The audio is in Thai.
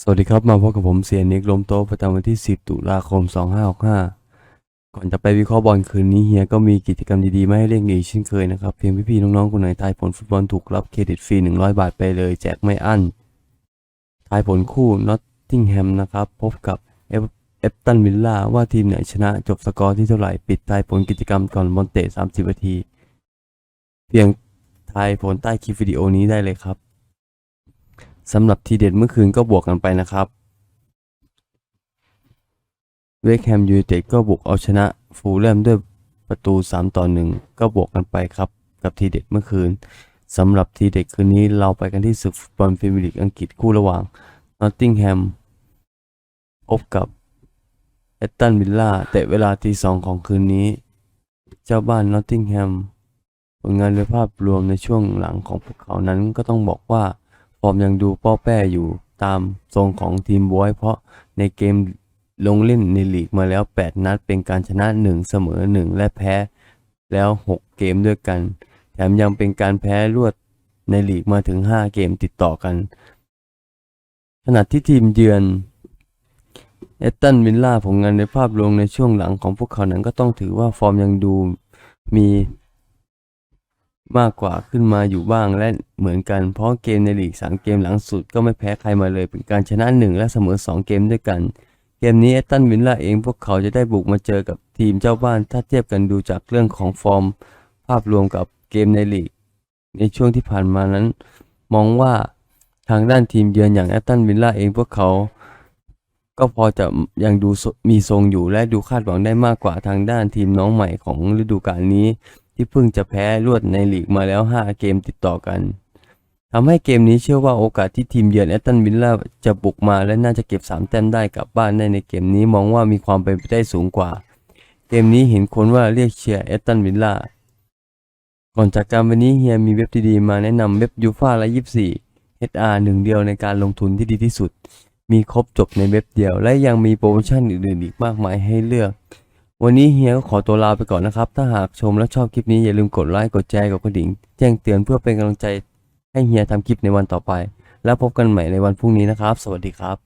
สวัสดีครับ มาพบกับผมเสียนิกลมโตะประจำวันที่ 10 ตุลาคม 2565 ก่อนจะไปวิเคราะห์บอลคืนนี้เฮียก็มีกิจกรรมดีๆ มาให้เล่นอีกเช่นเคยนะครับ เพียงพี่ๆน้องๆ คนไหนทายผลฟุตบอลถูกรับเครดิตฟรี 100 บาทไปเลยแจกไม่อั้น ทายผลคู่นอตติงแฮมนะครับ พบกับเอฟเอฟตันวิลล่าว่าทีมไหนชนะจบสกอร์ที่เท่าไหร่ปิดทายผลกิจกรรมก่อนบอลเตะ 30 นาที เพียงทายผลใต้คลิปวิดีโอนี้ได้เลยครับ สำหรับทีเด็ดเมื่อคืนก็บวกกันไปนะครับเวคแฮมยูไนเต็ดก็บุกเอาชนะฟูลแลมด้วยประตู 3 ต่อ 1 ก็บวกกันไปครับ กับทีเด็ดเมื่อคืนสำหรับทีเด็ดคืนนี้เราไปกันที่ศึกฟุตบอลพรีเมียร์ลีกอังกฤษคู่ระหว่างนอตติงแฮมพบกับเอตตันวิลล่าเตะเวลาทีสองของคืนนี้ เจ้าบ้านนอตติงแฮมผลงานโดยภาพรวมในช่วงหลังของพวกเขานั้นก็ต้องบอกว่า อร์มยังดูป้อแป้อยู่ตามทรงของทีมบวยเพราะในเกมลงเล่นในลีกมาแล้ว 8 นัดเป็นการชนะ 1 เสมอ 1 และแพ้แล้ว 6 เกมด้วยกัน แถมยังเป็นการแพ้รวดในลีกมาถึง 5 เกมติดต่อกัน ขณะที่ทีมเยือนเอตตันวิลล่าผลงานในภาพรวมในช่วงหลังของพวกเขานั้นก็ต้องถือว่าฟอร์มยังดูมี มากกว่าขึ้นมาอยู่บ้างและเหมือนกัน เพราะเกมในลีก 3 เกมหลังสุดก็ไม่แพ้ใครมาเลย เป็นการชนะ 1 และเสมอ 2 เกมด้วยกัน เกมนี้เอตตันวิลล่าเองพวกเขาจะได้บุกมาเจอกับทีมเจ้าบ้าน ถ้าเทียบกันดูจากเรื่องของฟอร์ม ภาพรวมกับเกมในลีก ในช่วงที่ผ่านมานั้น มองว่าทางด้านทีมเยือนอย่างแอตตันวิลล่าเองพวกเขา ก็พอจะยังดูมีทรงอยู่และดูคาดหวังได้มากกว่าทางด้านทีมน้องใหม่ของฤดูกาลนี้ ที่เพิ่งจะแพ้รวดในลีกมาแล้ว 5 เกมติดต่อกันทำให้เกมนี้เชื่อว่าโอกาสที่ทีมเยือนแอตตันวิลล่าจะบุกมาและน่าจะเก็บ 3 แต้มได้กลับบ้านได้ในเกมนี้มองว่ามีความเป็นไปได้สูงกว่า เกมนี้เห็นคนว่าเรียกเชียร์แอตตันวิลล่าก่อนจากการวันนี้เฮียมีเว็บดีๆมาแนะนำเว็บยูฟาและ24 HR หนึ่งเดียวในการลงทุนที่ดีที่สุด มีครบจบในเว็บเดียว และยังมีโปรโมชั่นอื่นๆอีกมากมายให้เลือก วันนี้เฮียก็ขอตัวลาไปก่อนนะครับ ถ้าหากชมและชอบคลิปนี้อย่าลืมกดไลค์ กดแชร์ กดกระดิ่ง แจ้งเตือนเพื่อเป็นกำลังใจให้เฮียทำคลิปในวันต่อไป แล้วพบกันใหม่ในวันพรุ่งนี้นะครับ สวัสดีครับ